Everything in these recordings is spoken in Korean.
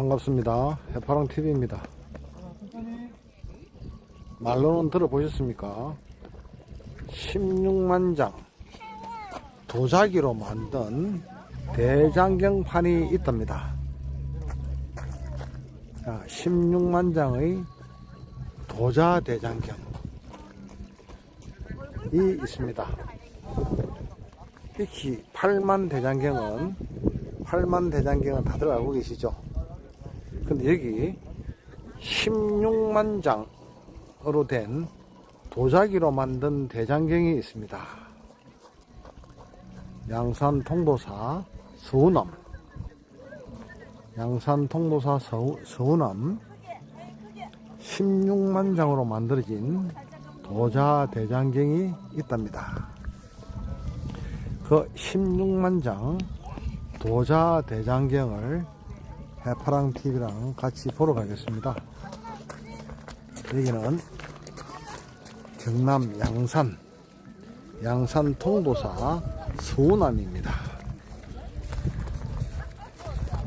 반갑습니다. 해파랑TV입니다. 말로는 들어보셨습니까? 16만 장 도자기로 만든 대장경판이 있답니다. 자, 16만 장의 도자 대장경이 있습니다. 특히 8만 대장경은 8만 대장경은 다들 알고 계시죠? 근데 여기 16만 장으로 된 도자기로 만든 대장경이 있습니다. 양산 통도사 서우남 양산 통도사 서우남 16만 장으로 만들어진 도자 대장경이 있답니다. 그 16만 장 도자 대장경을 해파랑 TV랑 같이 보러 가겠습니다. 여기는 경남 양산 양산 통도사 서우남입니다.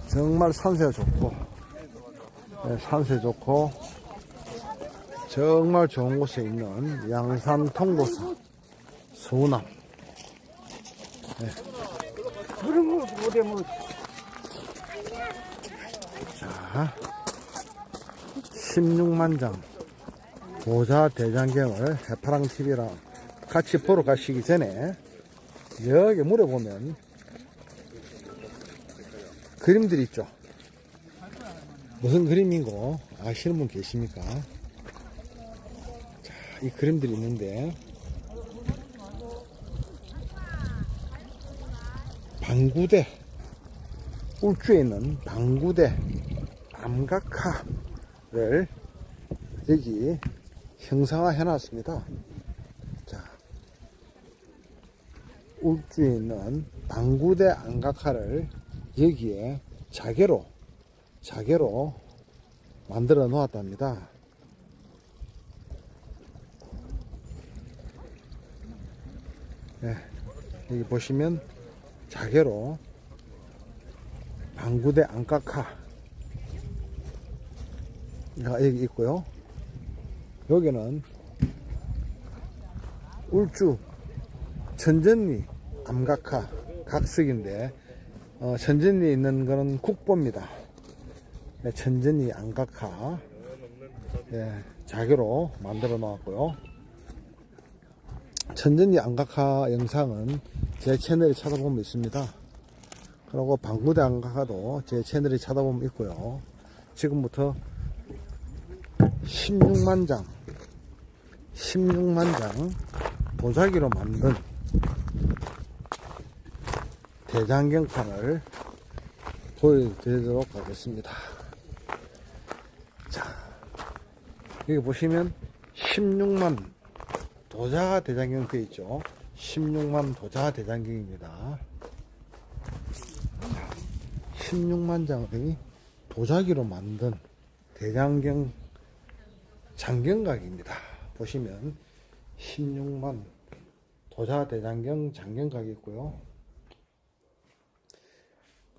정말 산세가 좋고 네, 산세 좋고 정말 좋은 곳에 있는 양산 통도사 서우남 뭐 자, 16만 장 도자 대장경을 해파랑 TV랑 같이 보러 가시기 전에 여기 물에 보면 그림들 있죠. 무슨 그림인고 아시는 분 계십니까? 자, 이 그림들이 있는데 방구대 울주에 있는 방구대 암각화를 여기 형상화 해놨습니다. 자, 울주에 있는 방구대 암각화를 여기에 자개로 자개로 만들어 놓았답니다. 네, 여기 보시면 자개로 방구대 안깎화 가 여기 있고요. 여기는 울주 천전리 암각화 각석인데 어, 천전리 있는 거는 국보입니다. 네, 천전리 암각화 네, 자개로 만들어 놓았고요. 천전리 암각화 영상은 제 채널에 찾아보면 있습니다. 그리고 방구대 안가도 제 채널에 찾아보면 있고요. 지금부터 16만 장, 16만 장 도자기로 만든 대장경판을 보여드리도록 하겠습니다. 자, 여기 보시면 16만 도자 대장경 되어 있죠. 16만 도자 대장경입니다. 16만 장의 도자기로 만든 대장경 장경각입니다. 보시면 16만 도자 대장경 장경각이 있고요.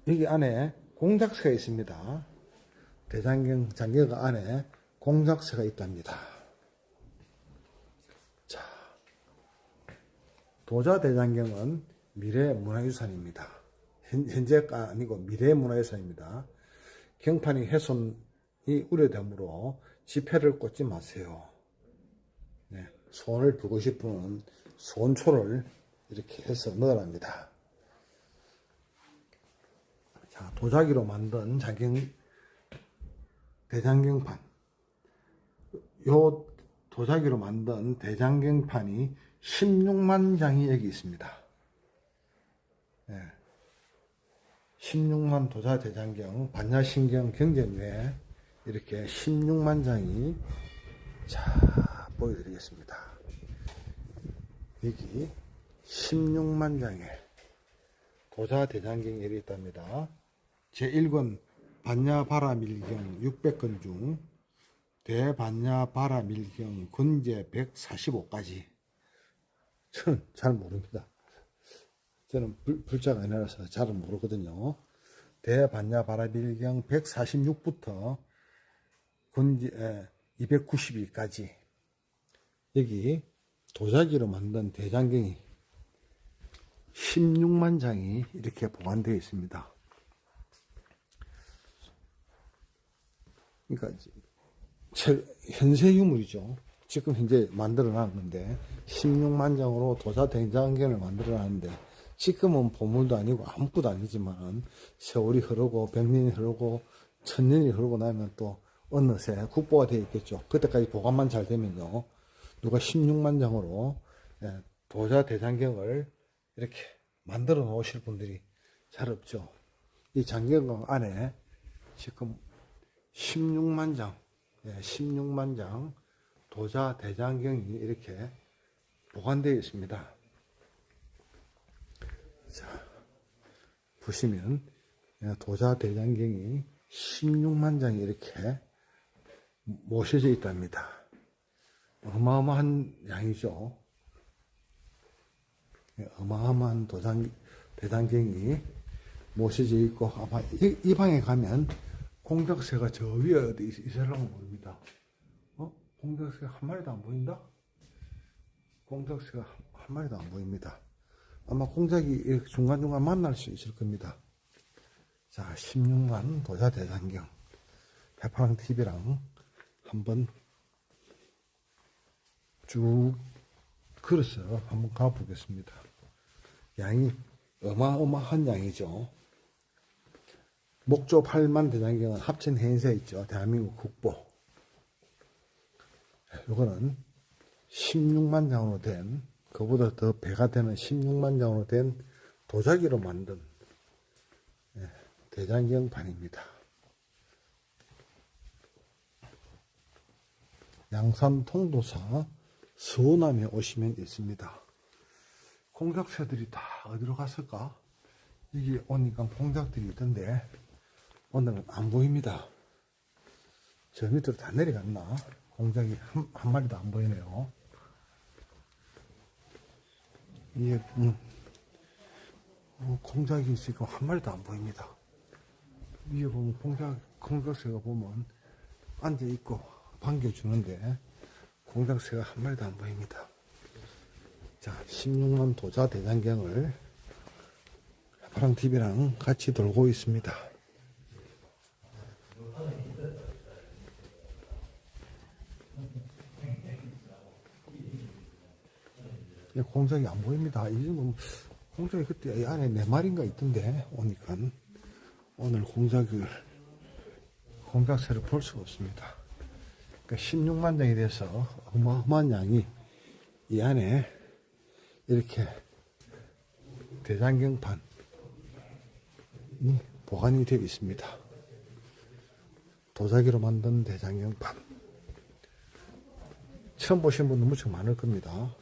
여기 안에 공작새가 있습니다. 대장경 장경각 안에 공작새가 있답니다. 자, 도자 대장경은 미래 문화유산입니다. 현- 현재가 아니고 미래 문화유산입니다. 경판이 훼손이 우려되므로 지폐를 꽂지 마세요. 네, 손을 두고 싶으면 손초를 이렇게 해서 넣으랍니다. 자, 도자기로 만든 장경, 대장경판. 요 도자기로 만든 대장경판이 16만 장이 여기 있습니다. 네. 16만 도자 대장경 반야신경 경전 외에 이렇게 16만 장이 자 보여드리겠습니다. 여기 16만 장의 도자 대장경이 있답니다. 제1권 반야바라밀경 600건 중 대반야바라밀경 군제 145까지 저는 잘 모릅니다. 저는 불, 불자가 아니라서 잘은 모르거든요. 대반야 바라빌경 146부터 군지 292까지 여기 도자기로 만든 대장경이 16만 장이 이렇게 보관되어 있습니다. 그러니까 제- 현세 유물이죠. 지금 현재 만들어 놨는데 16만 장으로 도자 대장경을 만들어 놨는데 지금은 보물도 아니고 아무것도 아니지만 세월이 흐르고 백년이 흐르고 천년이 흐르고 나면 또 어느새 국보가 되어 있겠죠. 그때까지 보관만 잘 되면요. 누가 16만 장으로 예, 도자 대장경을 이렇게 만들어 놓으실 분들이 잘 없죠. 이 장경강 안에 지금 16만 장, 예, 16만 장 도자 대장경이 이렇게 보관되어 있습니다. 자, 보시면 예, 도자 대장경이 16만 장이 이렇게 모셔져 있답니다. 어마어마한 양이죠. 예, 어마어마한 도장, 대장경이 모셔져 있고, 아마 이, 이 방에 가면 공작새가 저 위에 어디 있- 있으려고 모릅니다. 어? 공작새 한 마리도 안 보인다? 공작새가 한- 한 마리도 안 보입니다. 아마 공작이 중간중간 만날 수 있을 겁니다. 자, 16만 도자 대장경. 해파랑 TV랑 한번 쭉 걸어서 한번 가보겠습니다. 양이 어마어마한 양이죠. 목조 8만 대장경은 합친 행세 있죠. 대한민국 국보. 요거는 16만 장으로 된, 그보다 더 배가 되는 16만 장으로 된 도자기로 만든 예, 대장경판입니다. 양산 통도사 수호남에 오시면 있습니다. 공작새들이 다 어디로 갔을까? 여기 오니까 공작들이 있던데 오늘은 안 보입니다. 저 밑으로 다 내려갔나? 공작이 한, 한 마리도 안 보이네요. 이게 음, 어, 공작이 지금 한 마리도 안 보입니다. 위에 보면 공작 공작새가 보면 앉아 있고 반겨주는데 공작새가 한 마리도 안 보입니다. 자, 16만 도자 대장경을 파랑 TV랑 같이 돌고 있습니다. 공작이 안 보입니다. 이 정도면 공작이 그때 이 안에 네 마리인가 있던데 오니까 오늘 공작을 공작새를 볼 수가 없습니다. 그러니까 16만 장이 돼서 어마어마한 양이 이 안에 이렇게 대장경판이 보관이 되어 있습니다. 도자기로 만든 대장경판. 처음 보신 분들 무척 많을 겁니다.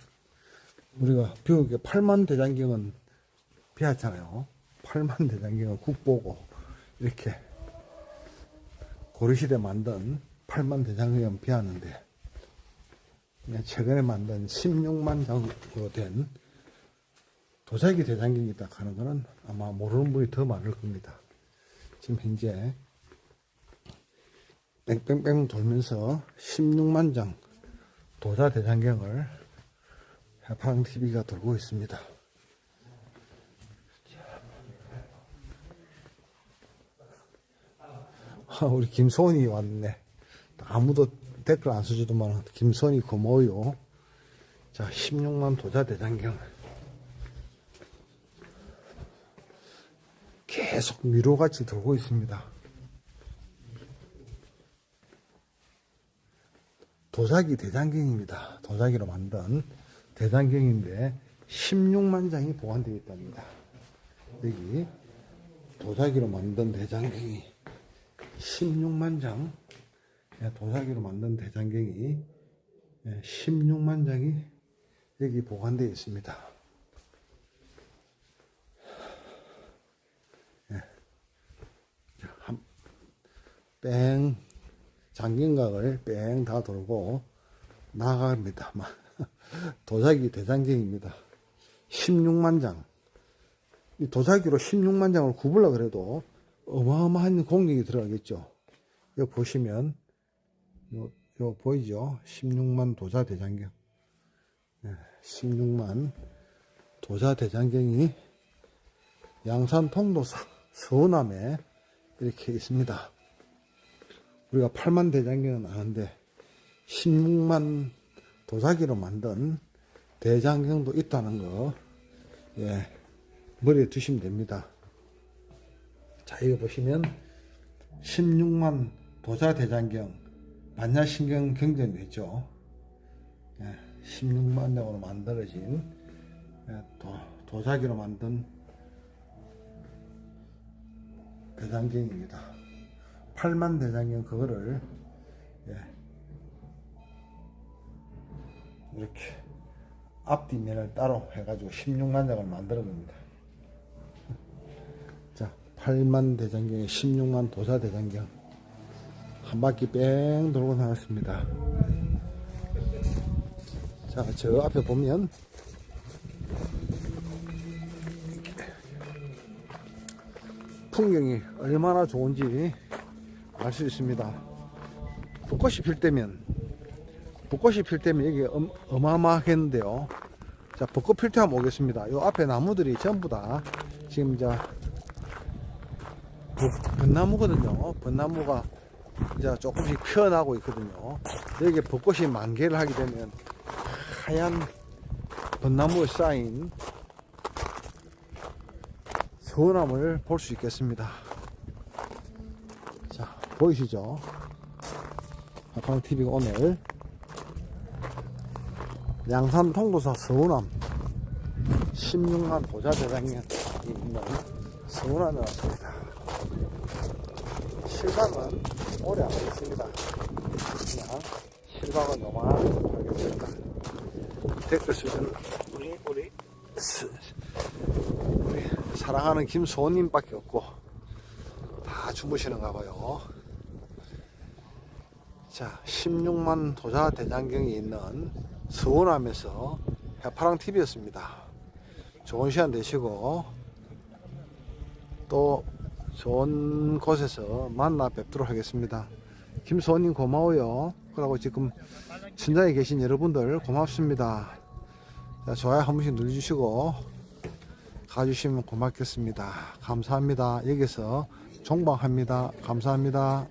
우리가 비옥에 8만 대장경은 비었잖아요. 8만 대장경은 국보고 이렇게 고려시대 만든 8만 대장경은 비었는데 최근에 만든 16만 장으로 된 도자기 대장경이 있다 하는 거는 아마 모르는 분이 더 많을 겁니다. 지금 현재 뺑뺑뺑 돌면서 16만 장 도자 대장경을 해팡 TV가 돌고 있습니다. 아, 우리 김소은이 왔네. 아무도 댓글 안 써주더만 김소은이 고마워요. 자, 16만 도자 대장경. 계속 미로같이 돌고 있습니다. 도자기 대장경입니다. 도자기로 만든 대장경인데 16만 장이 보관되어 있답니다. 여기 도자기로 만든 대장경이 16만 장, 예, 도자기로 만든 대장경이 16만 장이 여기 보관되어 있습니다. 예. 뺑, 장경각을 뺑 다 돌고 나갑니다. 막 도자기 대장경입니다. 16만 장. 이 도자기로 16만 장을 구불라 그래도 어마어마한 공력이 들어가겠죠. 여기 보시면 요, 요 보이죠? 16만 도자 대장경. 네, 16만 도자 대장경이 양산 통도사 서남에 이렇게 있습니다. 우리가 8만 대장경은 아는데 16만 도자기로 만든 대장경도 있다는 거 예, 머리에 두시면 됩니다. 자, 이거 보시면 16만 도자 대장경 반야신경 경전이 있죠. 예, 16만 장으로 만들어진 예, 도, 도자기로 만든 대장경입니다. 8만 대장경 그거를 이렇게 앞뒷면을 따로 해가지고 16만 장을 만드는 겁니다. 자, 8만 대장경에 16만 도사 대장경 한 바퀴 뺑 돌고 나왔습니다. 자, 저 앞에 보면 풍경이 얼마나 좋은지 알 수 있습니다. 벚꽃이 필 때면 벚꽃이 필 때면 이게 엄, 어마어마하겠는데요. 자, 벚꽃 필 때 한번 오겠습니다. 요 앞에 나무들이 전부 다 지금 이제 벚- 벚나무거든요. 벚나무가 이제 조금씩 피어나고 있거든요. 여기 벚꽃이 만개를 하게 되면 하얀 벚나무에 쌓인 서원함을 볼수 있겠습니다. 자, 보이시죠? 아카우TV가 오늘 양산 통도사 서운함 16만 보자 대장이 있는 서운함에 왔습니다. 실방은 오래 안 했습니다. 그냥 실방은 요만하게 하겠습니다. 댓글 쓰는 우리, 우리, 스- 우리 사랑하는 김소님밖에 없고 다 주무시는가 봐요. 자, 16만 도자 대장경이 있는 서원함에서 해파랑 TV였습니다. 좋은 시간 되시고 또 좋은 곳에서 만나 뵙도록 하겠습니다. 김소원님 고마워요. 그리고 지금 현장에 계신 여러분들 고맙습니다. 자, 좋아요 한 번씩 눌러주시고 가주시면 고맙겠습니다. 감사합니다. 여기서 종방합니다. 감사합니다.